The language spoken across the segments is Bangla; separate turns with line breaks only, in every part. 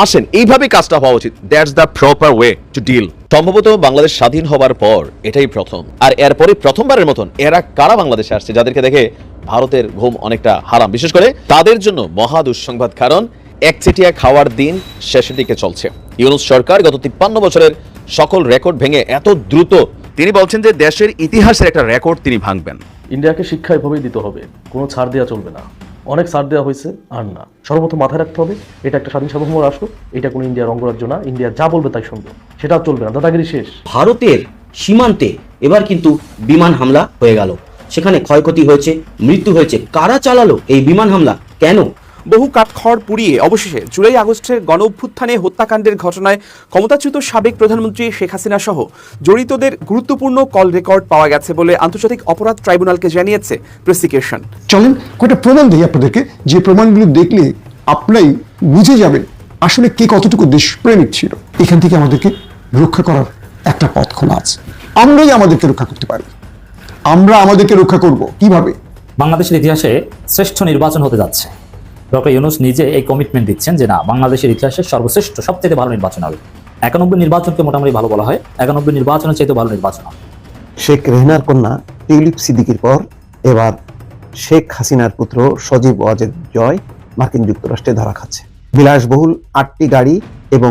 আসেন এইভাবে কাজটা হওয়া উচিত। That's the proper way to deal সম্ভবত বাংলাদেশ স্বাধীন হবার পর এটাই প্রথম। আর এরপরে প্রথমবারের মতন এরা কারা বাংলাদেশে আসছে, যাদেরকে দেখে ভারতের ঘুম অনেকটা হারাম। বিশেষ করে তাদের জন্য মহা দুঃসংবাদ, কারণ একচেটিয়া খাওয়ার দিন শেষের দিকে চলছে। ইউনুস সরকার গত তিপ্পান্ন বছরের সকল রেকর্ড ভেঙে এত দ্রুত তিনি বলছেন যে দেশের ইতিহাসের একটা রেকর্ড তিনি ভাঙবেন।
ইন্ডিয়াকে শিক্ষা এভাবেই দিতে হবে, কোনো ছাড় দেওয়া চলবে না। অনেক সার দেওয়া হয়েছে আর না। সর্বপ্রথম মাথায় রাখতে হবে, এটা একটা স্বাধীন সার্বভৌম রাষ্ট্র, এটা কোনো ইন্ডিয়ার অঙ্গরাজ্য না, ইন্ডিয়া যা বলবে তাই শুনবে। সেটা চলবে না, দাদাগিরি শেষ।
ভারতের সীমান্তে এবার কিন্তু বিমান হামলা হয়ে গেল। সেখানে ক্ষয়ক্ষতি হয়েছে, মৃত্যু হয়েছে। কারা চালালো এই বিমান হামলা? কেন?
বহু কাঠখড় পুড়িয়ে অবশেষে জুলাই আগস্টের গণ অভ্যুত্থানে হত্যাকাণ্ডের ঘটনায় ক্ষমতাচ্যুত সাবেক প্রধানমন্ত্রী শেখ হাসিনা সহ জড়িতদের গুরুত্বপূর্ণ কল রেকর্ড পাওয়া গেছে বলে আন্তর্জাতিক অপরাধ ট্রাইব্যুনালকে জানিয়েছে প্রসিকিউশন।
চলেন কয়েকটা প্রমাণ দিই আপনাদেরকে। যে প্রমাণগুলো দেখলে আপনারাই বুঝে যাবেন আসলে কে কতটুকু দেশপ্রেমিক ছিল। এখান থেকে আমাদেরকে রক্ষা করার একটা পথ খোলা আছে। আমরাই আমাদেরকে রক্ষা করতে পারি। আমরা আমাদেরকে রক্ষা করব। কীভাবে?
বাংলাদেশের ইতিহাসে শ্রেষ্ঠ নির্বাচন হতে যাচ্ছে। ডক্টর ইউনুস নিজে এই কমিটমেন্ট দিচ্ছেন যে না, বাংলাদেশের ইতিহাসের সর্বশ্রেষ্ঠ, সবচেয়ে ভালো নির্বাচন হবে। একানব্বই নির্বাচনকে মোটামুটি ভালো বলা হয়, একানব্বই নির্বাচনের চাইতে ভালো নির্বাচন হবে।
শেখ রেহনার কন্যা টিউলিপ সিদ্দিকির পর এবার শেখ হাসিনার পুত্র সজীব ওয়াজেদ জয় মার্কিন যুক্তরাষ্ট্রে ধরা খাচ্ছে। বিলাসবহুল আটটি গাড়ি এবং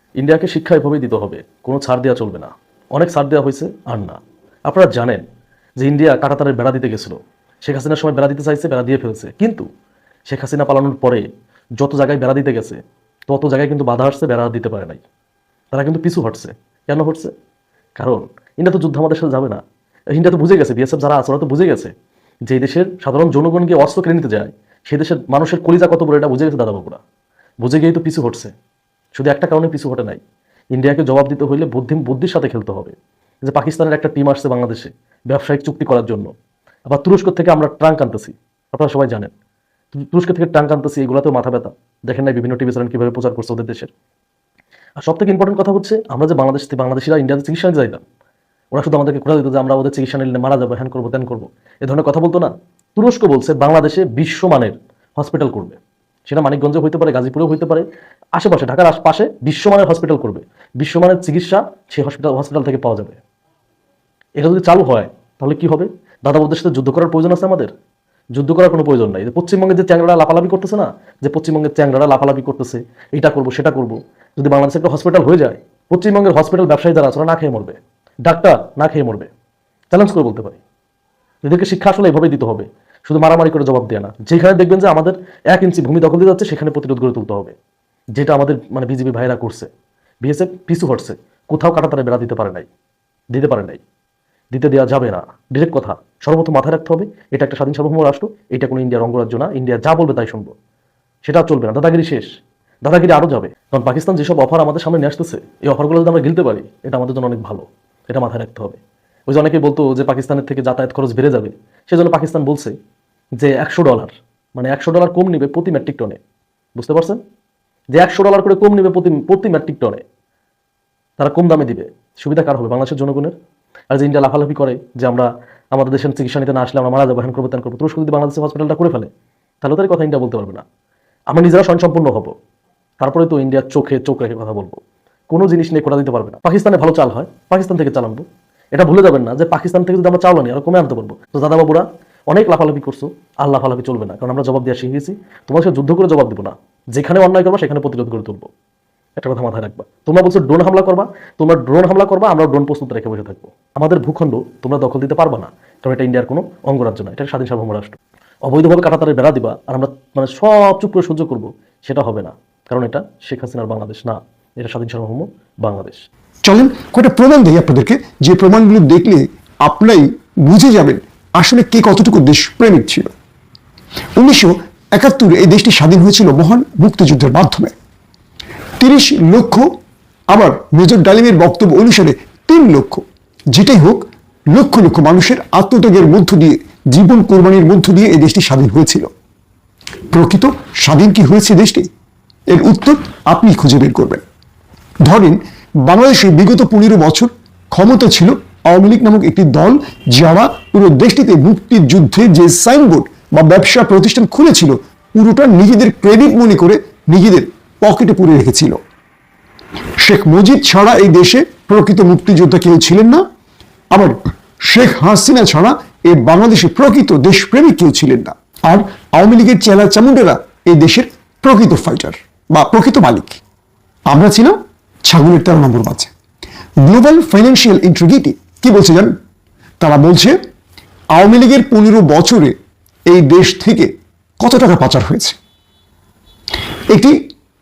ইন্ডিয়াকে শিক্ষা এভাবেই দিতে হবে, কোনো ছাড় দেওয়া চলবে না। অনেক ছাড় দেওয়া হয়েছে আর না। আপনারা জানেন যে ইন্ডিয়া কাটাতারের বেড়া দিতে গেছিল। শেখ হাসিনার সময় বেড়া দিতে চাইছে, বেড়া দিয়ে ফেলছে। কিন্তু শেখ হাসিনা পালানোর পরে যত জায়গায় বেড়া দিতে গেছে, তত জায়গায় কিন্তু বাধা আসছে, বেড়া দিতে পারে নাই। তারা কিন্তু পিছু হটছে। কেন হটছে? কারণ ইন্ডিয়া তো যুদ্ধ আমাদের সাথে যাবে না। ইন্ডিয়া তো বুঝে গেছে, বিএসএফ যারা আছে ওরা তো বুঝে গেছে যে দেশের সাধারণ জনগণকে অস্ত্র কিনে নিতে যায়, সেই দেশের মানুষের কলিজা কত বড় এটা বুঝে গেছে দাদাবাবুরা। বুঝে গিয়েই তো পিছু হটছে। শুধু একটা কারণে পিছু হটে নাই। ইন্ডিয়াকে জবাব দিতে হইলে বুদ্ধি বুদ্ধির সাথে খেলতে হবে। যে পাকিস্তানের একটা টিম আসছে বাংলাদেশে ব্যবসায়িক চুক্তি করার জন্য। আবার তুরস্ক থেকে আমরা ট্রাঙ্ক আনতেছি। আপনারা সবাই জানেন। তুরস্ক থেকে ট্রাঙ্ক আনতেছি, এগুলোতেও মাথা ব্যথা। দেখেন নাই বিভিন্ন টিভি চ্যানেল কীভাবে প্রচার করছে ওদের দেশের। আর সব থেকে ইম্পর্টেন্ট কথা হচ্ছে, আমরা যে বাংলাদেশ থেকে বাংলাদেশিরা ইন্ডিয়াতে চিকিৎসা যাইতাম ওরা শুধু আমাদেরকে কোথা দিত যে আমরা ওদের চিকিৎসা নিলে মারা যাব, হ্যান করব, ত্যান করব। এ ধরনের কথা বলতো না। তুরস্ক বলছে, বাংলাদেশে বিশ্বমানের হসপিটাল করবে। সেটা মানিকগঞ্জে হইতে পারে, গাজীপুরেও হইতে পারে। আশেপাশে, ঢাকার আশপাশে বিশ্বমানের হসপিটাল করবে। বিশ্বমানের চিকিৎসা সেই হসপিটাল হসপিটাল থেকে পাওয়া যাবে। এটা যদি চালু হয়, তাহলে কি হবে? দাদা বৌদের সাথে যুদ্ধ করার প্রয়োজন আছে আমাদের? যুদ্ধ করার কোনো প্রয়োজন নাই। যে পশ্চিমবঙ্গের যে চ্যাংড়া লাফালাফি করতেছে না, যে পশ্চিমবঙ্গের চ্যাংড়া লাফালাফি করতেছে, এটা করব, সেটা করব। যদি বাংলাদেশে একটা হসপিটাল হয়ে যায়, পশ্চিমবঙ্গের হসপিটাল ব্যবসায়ী যারা আছে না খেয়ে মরবে। ডাক্তার না খেয়ে মরবে। চ্যালেঞ্জ করে বলতে পারি। এদেরকে শিক্ষা আসলে এভাবেই দিতে হবে। শুধু মারামারি করে জবাব দেয় না। যেখানে দেখবেন যে আমাদের এক ইঞ্চি ভূমি দখল দিতে যাচ্ছে, সেখানে প্রতিরোধ গড়ে তুলতে হবে। যেটা আমাদের মানে বিজেপি ভাইরা করছে। বিএসএফ পিছু হটছে। কোথাও কাটা তারা বেড়া দিতে পারে নাই। দিতে পারে নাই। দিতে দেওয়া যাবে না। ডিরেক্ট কথা। সর্বপ্রথম মাথায় রাখতে হবে, এটা একটা স্বাধীন সার্বভৌম রাষ্ট্র, এটা কোনো ইন্ডিয়ার অঙ্গরাজ্য না। ইন্ডিয়া যা বলবে তাই শুনব। সেটা চলবে না। দাদাগিরি শেষ। দাদাগিরি আরও যাবে। কারণ পাকিস্তান যেসব অফার আমাদের সামনে নিয়ে আসতেছে, এই অফারগুলো যদি আমরা গিলতে পারি, এটা আমাদের জন্য অনেক ভালো। এটা মাথায় রাখতে হবে। ওই যে অনেকে বলতো যে পাকিস্তানের থেকে যাতায়াত খরচ বেড়ে যাবে। সেজন্য পাকিস্তান বলছে যে একশো ডলার মানে একশো ডলার কম নিবে প্রতি মেট্রিক টনে। বুঝতে পারছেন? যে একশো ডলার করে কম নিবে প্রতি প্রতি মেট্রিক টনে। তারা কম দামে দিবে। সুবিধা কার হবে? বাংলাদেশের জনগণের? আর যে ইন্ডিয়া লাফালাফি করে যে আমরা আমাদের দেশের চিকিৎসা নিতে না আসলে আমরা মারা যাব হ্যান করব ত্যান করব তুরস্ক যদি বাংলাদেশের হসপিটালটা করে ফেলে। তাহলে তার কথা ইন্ডিয়া বলতে পারবে না। আমরা নিজেরা স্বয়ংসম্পূর্ণ হব। তারপরে তো ইন্ডিয়ার চোখে চোখ রেখে কথা বলব। কোনো জিনিস নিয়ে কোটা দিতে পারবে না। পাকিস্তানে ভালো চাল হয়। পাকিস্তান থেকে চালানবো এটা ভুলে যাবেন না যে পাকিস্তান থেকে যদি আমরা চাল আনি, আরও কমে আনতে পারব। তো দাদা বাবুরা অনেক লাফালাফি করছ, আর লাফালাফি চলবে না, কারণ আমরা জবাব দেওয়া শিখে গেছি। তোমার সাথে যুদ্ধ করে জবাব দেবো না। যেখানে অন্যায় করবা, সেখানে প্রতিরোধ করে তুলবো। একটা কথা মাথায় রাখবা। তোমরা বলছো ড্রোন হামলা করবা, তোমরা ড্রোন হামলা করবা, আমরা ড্রোন প্রস্তুত রেখে বসে থাকব। আমাদের ভূখণ্ড তোমরা দখল দিতে পারবা না, কারণ এটা ইন্ডিয়ার কোনো অঙ্গরাজ্য না এটা স্বাধীন সার্বভৌম রাষ্ট্র। অবৈধভাবে কাটাতারে বেড়া দিবা, আর আমরা মানে সব চুপ করে সহ্য করব, সেটা হবে না, কারণ এটা শেখ হাসিনার বাংলাদেশ না, এটা স্বাধীন সার্বভৌম বাংলাদেশ।
চলেন, কয়েকটা প্রমাণ দিই আপনাদেরকে। যে প্রমাণগুলো দেখলে আপনারাই বুঝে যাবেন আসলে কে কতটুকু দেশপ্রেমিক ছিল। উনিশশো একাত্তরে এই দেশটি স্বাধীন হয়েছিল মহান মুক্তিযুদ্ধের মাধ্যমে। তিরিশ লক্ষ, আবার মেজর ডালিমের বক্তব্য অনুসারে তিন লক্ষ। যেটাই হোক, লক্ষ লক্ষ মানুষের আত্মত্যাগের মধ্য দিয়ে, জীবন কোরবানির মধ্য দিয়ে এই দেশটি স্বাধীন হয়েছিল। প্রকৃত স্বাধীন কি হয়েছে দেশটি? এর উত্তর আপনি খুঁজে বের করবেন। ধরেন বাংলাদেশে বিগত পনেরো বছর ক্ষমতা ছিল আওয়ামী লীগ নামক একটি দল, যারা পুরো দেশটিতে মুক্তির যুদ্ধে যে সাইনবোর্ড বা ব্যবসা প্রতিষ্ঠান খুলেছিল, পুরোটা নিজেদের ক্রেডিট মনে করে নিজেদের পকেটে পুরে রেখেছিল। শেখ মুজিব ছাড়া এই দেশে প্রকৃত মুক্তিযোদ্ধা কেউ ছিলেন না। আবার শেখ হাসিনা ছাড়া এই বাংলাদেশে প্রকৃত দেশপ্রেমিক কেউ ছিলেন না। আর আওয়ামী লীগের চেলা চামুন্ডেরা এই দেশের প্রকৃত ফাইটার বা প্রকৃত মালিক। আমরা ছিলাম ছাগলের তেরো নম্বর বাচ্চা। গ্লোবাল ফাইন্যান্সিয়াল ইন্ট্রিগিটি কি বলছে জানেন? তারা বলছে, আওয়ামী লীগের পনেরো বছরে এই দেশ থেকে কত টাকা পাচার হয়েছে? একটি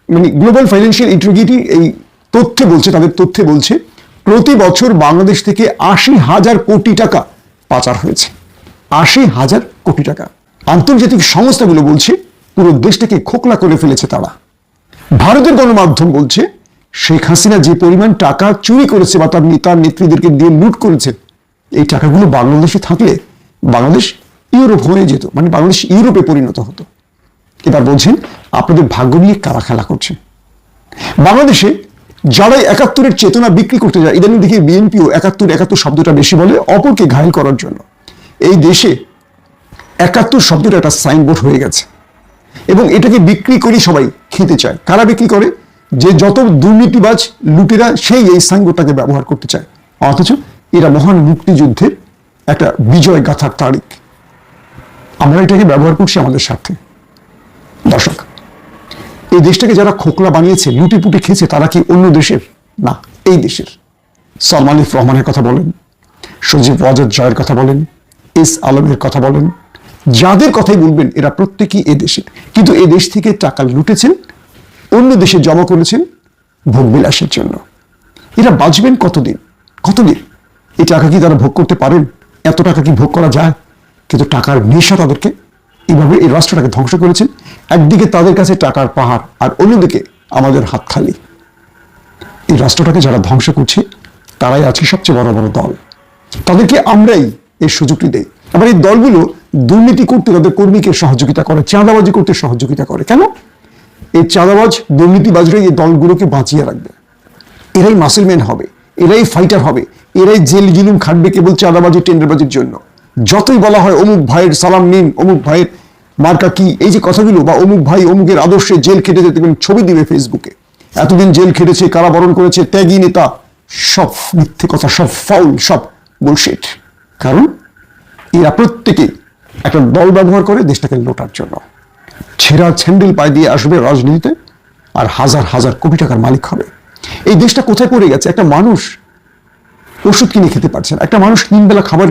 মানে গ্লোবাল ফাইন্যান্সিয়াল ইন্ট্রিগিটি এই তথ্যে বলছে, তাদের তথ্যে বলছে, প্রতি বছর বাংলাদেশ থেকে আশি হাজার কোটি টাকা পাচার হয়েছে। আশি হাজার কোটি টাকা। আন্তর্জাতিক সংস্থাগুলো বলছে, পুরো দেশটাকে খোকলা করে ফেলেছে তারা। ভারতের গণমাধ্যম বলছে শেখ হাসিনা যে পরিমাণ টাকা চুরি করেছে বা তার নেতার নেত্রীদেরকে দিয়ে লুট করেছে, এই টাকাগুলো বাংলাদেশে থাকলে বাংলাদেশ ইউরোপ হয়ে যেত মানে বাংলাদেশ ইউরোপে পরিণত হতো। এবার বলছেন, আপনাদের ভাগ্য নিয়ে কারা খেলা করছে? বাংলাদেশে যারাই একাত্তরের চেতনা বিক্রি করতে যায়, ইদানিং দেখি বিএনপিও একাত্তর একাত্তর শব্দটা বেশি বলে অপরকে ঘায়ল করার জন্য। এই দেশে একাত্তর শব্দটা একটা সাইনবোর্ড হয়ে গেছে। এবং এটাকে বিক্রি করে সবাই খেতে চায়। কারা বিক্রি করে? যে যত দুর্নীতিবাজ লুটেরা সেই এই সাইনবোর্ডটাকে ব্যবহার করতে চায়। অথচ এরা মহান মুক্তিযুদ্ধের একটা বিজয় গাথার তারিখ। আমরা এটাকে ব্যবহার করছি আমাদের স্বার্থে। দর্শক, এই দেশটাকে যারা খোকলা বানিয়েছে লুটি পুটি খেয়েছে, তারা কি অন্য দেশের? না, এই দেশের। সালমান আলিফ রহমানের কথা বলেন, সজীব ওয়াজেদ জয়ের কথা বলেন, এস আলমের কথা বলেন, যাদের কথাই বলবেন, এরা প্রত্যেকেই এ দেশের। কিন্তু এ দেশ থেকে টাকা লুটেছেন অন্য দেশে জমা করেছেন ভোগবিলাসের জন্য। এরা বাঁচবেন কতদিন? কতদিন? এই টাকা কি তারা ভোগ করতে পারেন? এত টাকা কি ভোগ করা যায়? কিন্তু টাকার নেশা তাদেরকে এইভাবে এই রাষ্ট্রটাকে ধ্বংস করেছেন একদিকে তাদের কাছে টাকার পাহাড় আর অন্যদিকে আমাদের হাত খালি। এই রাষ্ট্রটাকে যারা ধ্বংস করছে, তারাই আজকে সবচেয়ে বড় বড় দল। তাদেরকে আমরাই এই সুযোগটি দেই। আবার এই দলগুলো দুর্নীতি করতে তাদের কর্মীকে সহযোগিতা করে, চাঁদাবাজি করতে সহযোগিতা করে। কেন? এই চাঁদাবাজ দুর্নীতিবাজরাই এই দলগুলোকে বাঁচিয়ে রাখবে। এরাই মাসেলম্যান হবে, এরাই ফাইটার হবে, এরাই জেল জুলুম খাটবে কেবল চাঁদাবাজি, টেন্ডারবাজির জন্য। যতই বলা হয় অমুক ভাইয়ের সালাম নিন, অমুক ভাইয়ের মার্কা কি, এই যে কথাগুলো বা অমুক ভাই অমুকের আদর্শে জেল খেটে যেতে ছবি দিবে ফেসবুকে। এতদিন জেল খেটেছে, কারাবরণ করেছে, ত্যাগী নেতা, সব মিথ্যে কথা, সব ফাউল সব বুলশিট কারণ এরা প্রত্যেকেই একটা দল ব্যবহার করে দেশটাকে লোটার জন্য। ছেঁড়া ছ্যান্ডেল পায়ে দিয়ে আসবে রাজনীতিতে আর হাজার হাজার কোটি টাকার মালিক হবে। এই দেশটা কোথায় পড়ে গেছে? একটা মানুষ ওষুধ কিনে খেতে পারছে না, একটা মানুষ তিন বেলা খাবার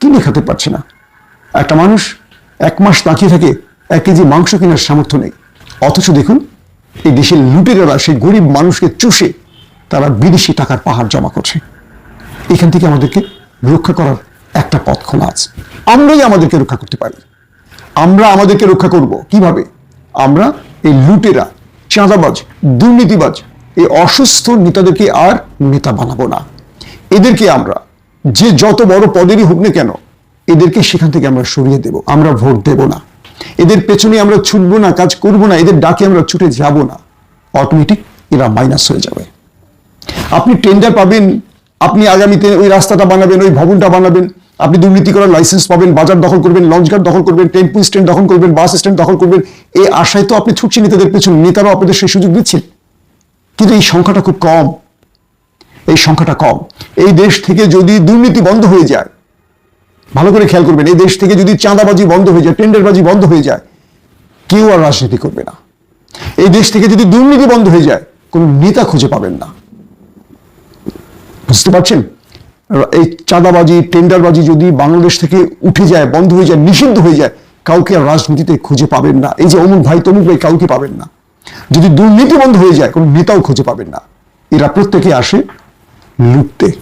কিনে খেতে পারছে না, একটা মানুষ এক মাস তাকিয়ে থাকে, এক কেজি মাংস কেনার সামর্থ্য নেই। অথচ দেখুন, এই দেশের লুটেরারা, সেই গরিব মানুষকে চষে তারা বিদেশি টাকার পাহাড় জমা করছে। এখান থেকে আমাদেরকে রক্ষা করার একটা পথ খোলা আছে। আমরাই আমাদেরকে রক্ষা করতে পারি। আমরা আমাদেরকে রক্ষা করব। কীভাবে? আমরা এই লুটেরা, চাঁদাবাজ, দুর্নীতিবাজ, এই অসুস্থ নেতাদেরকে আর নেতা বানাবো না। এদেরকে আমরা, যে যত বড় পদেরই হোক না কেন, এদেরকে সেখান থেকে আমরা সরিয়ে দেব। আমরা ভোট দেব না। এদের পেছনে আমরা ছুটবো না, কাজ করব না, এদের ডাকে আমরা ছুটে যাব না। অটোমেটিক এরা মাইনাস হয়ে যাবে। আপনি টেন্ডার পাবেন, আপনি আগামীতে ওই রাস্তাটা বানাবেন, ওই ভবনটা বানাবেন আপনি দুর্নীতি করার লাইসেন্স পাবেন, বাজার দখল করবেন লঞ্চঘাট দখল করবেন টেম্পু স্ট্যান্ড দখল করবেন বাস স্ট্যান্ড দখল করবেন। এই আশায় তো আপনি ছুটছেন নেতাদের পেছনে, নেতারাও আপনাদের সেই সুযোগ দিচ্ছেন। কিন্তু এই সংখ্যাটা খুব কম। এই সংখ্যাটা কম। এই দেশ থেকে যদি দুর্নীতি বন্ধ হয়ে যায়, ভালো করে খেয়াল করবেন, এই দেশ থেকে যদি চাঁদাবাজি বন্ধ হয়ে যায় টেন্ডারবাজি বন্ধ হয়ে যায়, কেউ আর রাজনীতি করবে না। এই দেশ থেকে যদি দুর্নীতি বন্ধ হয়ে যায়, কোন নেতা খুঁজে পাবেন না। বুঝতে পারছেন? এই চাঁদাবাজি, টেন্ডারবাজি যদি বাংলাদেশ থেকে উঠে যায়, বন্ধ হয়ে যায়, নিষিদ্ধ হয়ে যায়, কাউকে আর রাজনীতিতে খুঁজে পাবেন না। এই যে অমুক ভাই, তমুক ভাই কাউকে পাবেন না। যদি দুর্নীতি বন্ধ হয়ে যায়, কোনো নেতাও খুঁজে পাবেন না। এরা প্রত্যেকে আসে লুটতে।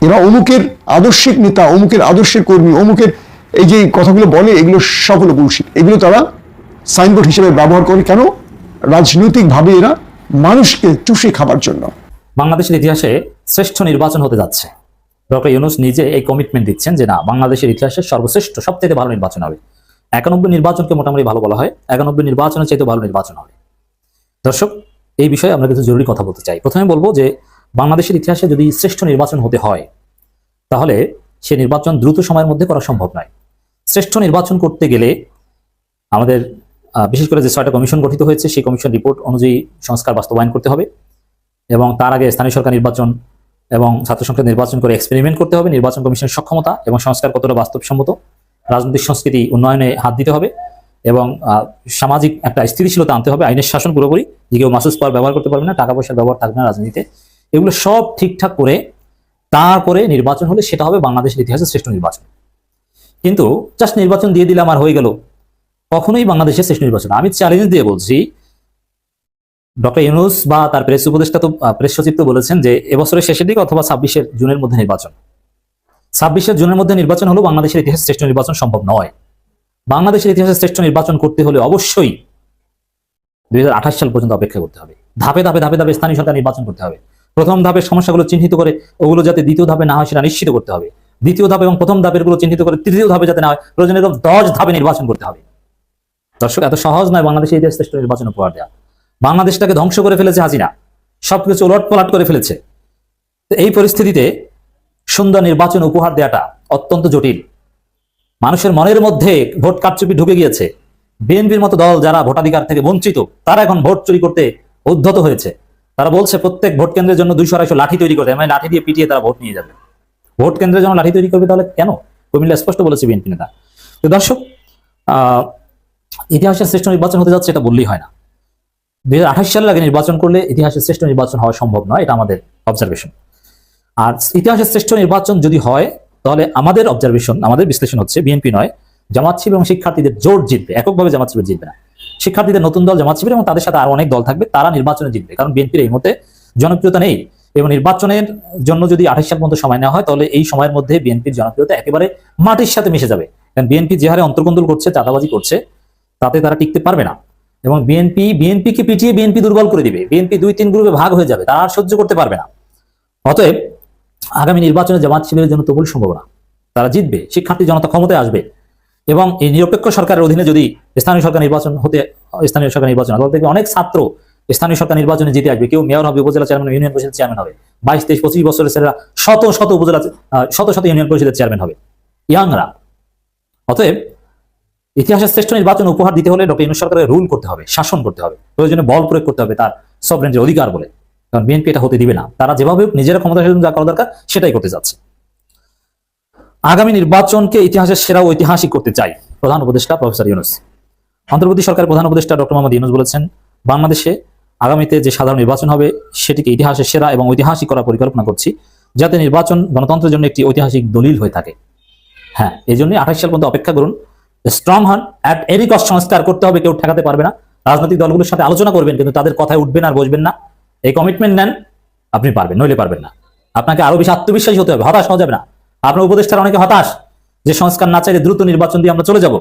এরা অমুকের আদর্শিক নেতা, অমুকের আদর্শের কর্মী, অমুকের এই যে কথাগুলো বলে, এগুলো সব হলো বুলশিট এগুলো তারা সাইনবোর্ড হিসেবে ব্যবহার করে। কেন? রাজনৈতিকভাবে এরা মানুষকে চুষে খাবার জন্য।
বাংলাদেশের ইতিহাসে শ্রেষ্ঠ নির্বাচন হতে যাচ্ছে। ডক্টর ইউনুস নিজে এই কমিটমেন্ট দিচ্ছেন যে না, বাংলাদেশের ইতিহাসে সর্বশ্রেষ্ঠ সবথেকে ভালো নির্বাচন হবে। একানব্বই নির্বাচনকে মোটামুটি ভালো বলা হয়, একানব্বই নির্বাচনের চাইতে ভালো নির্বাচন হবে। দর্শক, এই বিষয়ে আমরা কিছু জরুরি কথা বলতে চাই। প্রথমে বলব যে, বাংলাদেশের ইতিহাসে যদি শ্রেষ্ঠ নির্বাচন হতে হয়, তাহলে সে নির্বাচন দ্রুত সময়ের মধ্যে করা সম্ভব নয়। শ্রেষ্ঠ নির্বাচন করতে গেলে আমাদের বিশেষ করে যে ছয়টা কমিশন গঠিত হয়েছে, সেই কমিশন রিপোর্ট অনুযায়ী সংস্কার বাস্তবায়ন করতে হবে এবং তার আগে স্থানীয় সরকার নির্বাচন এবং ছাত্র সংসদ নির্বাচন করে এক্সপেরিমেন্ট করতে হবে। নির্বাচন কমিশনের সক্ষমতা এবং সংস্কার কতটা বাস্তবসম্মত, রাজনৈতিক সংস্কৃতি উন্নয়নে হাত দিতে হবে এবং সামাজিক একটা স্থিতিশীলতা আনতে হবে। আইনের শাসন পুরোপুরি, যে কেউ মাসুস পাওয়ার ব্যবহার করতে পারবে না, টাকা পয়সার ব্যবহার থাকবে না রাজনীতিতে। এগুলো সব ঠিকঠাক করে, তারপরে নির্বাচন হলে সেটা হবে বাংলাদেশের ইতিহাসে শ্রেষ্ঠ নির্বাচন। কিন্তু জাস্ট নির্বাচন দিয়ে দিলাম আর হয়ে গেল। কখনোই বাংলাদেশের শ্রেষ্ঠ নির্বাচন আমি চ্যালেঞ্জ দিয়ে বলছি ডক্টর ইউনুস বা তার প্রেস উপদেষ্টা তো প্রেস সচিব তো বলেছেন যে এবছরের শেষের দিকে অথবা ছাব্বিশের জুনের মধ্যে নির্বাচন। ছাব্বিশের জুনের মধ্যে নির্বাচন হলো বাংলাদেশের ইতিহাসে শ্রেষ্ঠ নির্বাচন সম্ভব নয়। বাংলাদেশের ইতিহাসে শ্রেষ্ঠ নির্বাচন করতে হলে অবশ্যই দুই হাজার আঠাশ সাল পর্যন্ত অপেক্ষা করতে হবে। ধাপে ধাপে ধাপে ধাপে স্থানীয় সরকার নির্বাচন করতে হবে। প্রথম ধাপের সমস্যাগুলো চিহ্নিত করে ওগুলো যাতে দ্বিতীয় ধাপে না হয় সেটা নিশ্চিত করতে হবে। দ্বিতীয় ধাপ এবং প্রথম ধাপেরগুলো চিহ্নিত করে তৃতীয় ধাপে যাতে না হয়, প্রয়োজনে এরকম দশ ধাপে নির্বাচন করতে হবে। দর্শক, এত সহজ নয় বাংলাদেশের ইতিহাস শ্রেষ্ঠ নির্বাচন উপহার দেওয়া বাংলাদেশটাকে ধ্বংস করে ফেলেছে হাসিনা। সবকিছু উলট পালট করে ফেলেছে। এই পরিস্থিতিতে সুন্দর নির্বাচন উপহার দেওয়াটা অত্যন্ত জটিল। মানুষের মনের মধ্যে ভোট কারচুপি ঢুকে গিয়েছে। বিএনপির মতো দল যারা ভোটাধিকার থেকে বঞ্চিত তারা এখন ভোট চুরি করতে উদ্ধত হয়েছে। তারা বলছে প্রত্যেক ভোট কেন্দ্রের জন্য দুইশো আড়াইশো লাঠি তৈরি করতে মানে লাঠি দিয়ে পিটিয়ে তারা ভোট নিয়ে যাবে। ভোট কেন্দ্রের জন্য লাঠি তৈরি করবে তাহলে কেন? কুমিল্লা স্পষ্ট বলেছে বিএনপি নেতা। তো দর্শক আহ, ইতিহাসের শ্রেষ্ঠ নির্বাচন হতে যাচ্ছে এটা বললেই হয় না। দুই সালের আগে নির্বাচন করলে ইতিহাসের শ্রেষ্ঠ নির্বাচন হওয়া সম্ভব নয়, এটা আমাদের অবজারভেশন আর ইতিহাসের শ্রেষ্ঠ নির্বাচন যদি হয়, তাহলে আমাদের অবজারভেশন আমাদের বিশ্লেষণ হচ্ছে বিএনপি নয়, জামাত শিবির এবং শিক্ষার্থীদের জোট জিতবে, এককভাবে জামাত শিবির জিতবে না। শিক্ষার্থীদের নতুন দল জামাত শিবির এবং তাদের সাথে আরও অনেক দল থাকবে, তারা নির্বাচনে জিতবে, কারণ বিএনপির এই মতে জনপ্রিয়তা নেই। এবং নির্বাচনের জন্য যদি আঠাশ সাল পর্যন্ত সময় নেওয়া হয়, তাহলে এই সময়ের মধ্যে বিএনপির জনপ্রিয়তা একেবারে মাটির সাথে মিশে যাবে। কারণ বিএনপি যে হারে অন্তর্কন্দল করছে, চাঁদাবাজি করছে, তাতে তারা টিকতে পারবে না। এবং বিএনপি বিএনপিকে পিটিয়ে বিএনপি দুর্বল করে দিবে। বিএনপি দুই তিন গ্রুপে ভাগ হয়ে যাবে, তারা আর সহ্য করতে পারবে না। অতএব আগামী নির্বাচনে জামাত শিবিরের জন্য তবুল সম্ভাবনা। তারা জিতবে, শিক্ষার্থী জনতা ক্ষমতায় আসবে। এবং এই নিরপেক্ষ সরকারের অধীনে যদি স্থানীয় সরকার নির্বাচন হতে, স্থানীয় সরকার নির্বাচন তাহলে দেখবে অনেক ছাত্র স্থানীয় সরকার নির্বাচনে জিতে আসবে। কেউ মেয়র হবে, উপজেলা চেয়ারম্যান ইউনিয়ন পরিষদের চেয়ারম্যান হবে। বাইশ, তেইশ, পঁচিশ বছরের ছেলেরা শত শত উপজেলা শত শত ইউনিয়ন পরিষদের চেয়ারম্যান হবে। ইয়াংরা। অতএব ইতিহাসের শ্রেষ্ঠ নির্বাচন উপহার দিতে হলে ডক্টর ইউনুস সরকারের রুল করতে হবে, শাসন করতে হবে। প্রয়োজনে বল প্রয়োগ করতে হবে তার সবরেন্টের অধিকার বলে। কারণ বিএনপি এটা হতে দিবে না। তারা যেভাবে নিজেরা ক্ষমতা যা করা দরকার সেটাই করতে যাচ্ছে। আগামী নির্বাচনকে ইতিহাসের সেরা ঐতিহাসিক করতে চাই, প্রধান উপদেষ্টা প্রফেসর ইউনুস। অন্তর্বর্তী সরকারের প্রধান উপদেষ্টা ডক্টর মোহাম্মদ ইউনুস বলেছেন, বাংলাদেশে আগামীতে যে সাধারণ নির্বাচন হবে সেটিকে ইতিহাসের সেরা এবং ঐতিহাসিক করার পরিকল্পনা করছি, যাতে নির্বাচন গণতন্ত্রের জন্য একটি ঐতিহাসিক দলিল হয়ে থাকে। হ্যাঁ এই জন্যই আঠাশ সাল পর্যন্ত অপেক্ষা করুন। স্ট্রং হন অ্যাট এনি কস্ট সংস্কার করতে হবে, কেউ ঠেকাতে পারবে না। রাজনৈতিক দলগুলোর সাথে আলোচনা করবেন, কিন্তু তাদের কথায় উঠবেন আর বসবেন না। এই কমিটমেন্ট নেন, আপনি পারবেন, নইলে পারবেন না। আপনাকে আরও বেশি আত্মবিশ্বাসী হতে হবে, হতাশ হওয়া যাবে না। আপনার উপদেষ্টার অনেকে হতাশ যে সংস্কার না চাইলে দ্রুত নির্বাচন দিয়ে আমরা চলে যাব।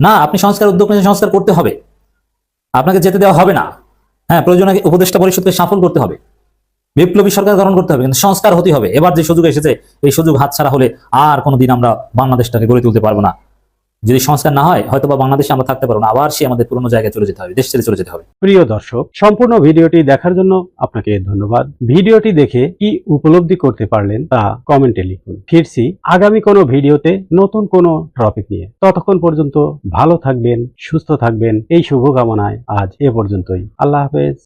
না, আপনি সংস্কার উদ্যোগ নিয়ে সংস্কার করতে হবে। আপনাকে যেতে দেওয়া হবে না। হ্যাঁ প্রয়োজনে উপদেষ্টা পরিষদকে সফল করতে হবে। বিপ্লবী সরকার গঠন করতে হবে, কিন্তু সংস্কার হতে হবে। এবার যে সুযোগ এসেছে, এই সুযোগ হাতছাড়া হলে আর কোনোদিন আমরা বাংলাদেশটাকে গড়ে তুলতে পারব না। যদি সংস্কার না হয় হয়তো বাংলাদেশে আমরা থাকতে পারব না। আবার সে আমাদের পুরোনো জায়গায় চলে যেতে হবে, দেশ ছেড়ে চলে যেতে হবে।
প্রিয় দর্শক, সম্পূর্ণ ভিডিওটি দেখার জন্য আপনাকে ধন্যবাদ। ভিডিওটি দেখে কি উপলব্ধি করতে পারলেন তা কমেন্টে লিখুন। ফিরছি আগামী কোনো ভিডিওতে নতুন কোনো টপিক নিয়ে। ততক্ষণ পর্যন্ত ভালো থাকবেন, সুস্থ থাকবেন। এই শুভকামনায় আজ এ পর্যন্তই। আল্লাহ হাফেজ।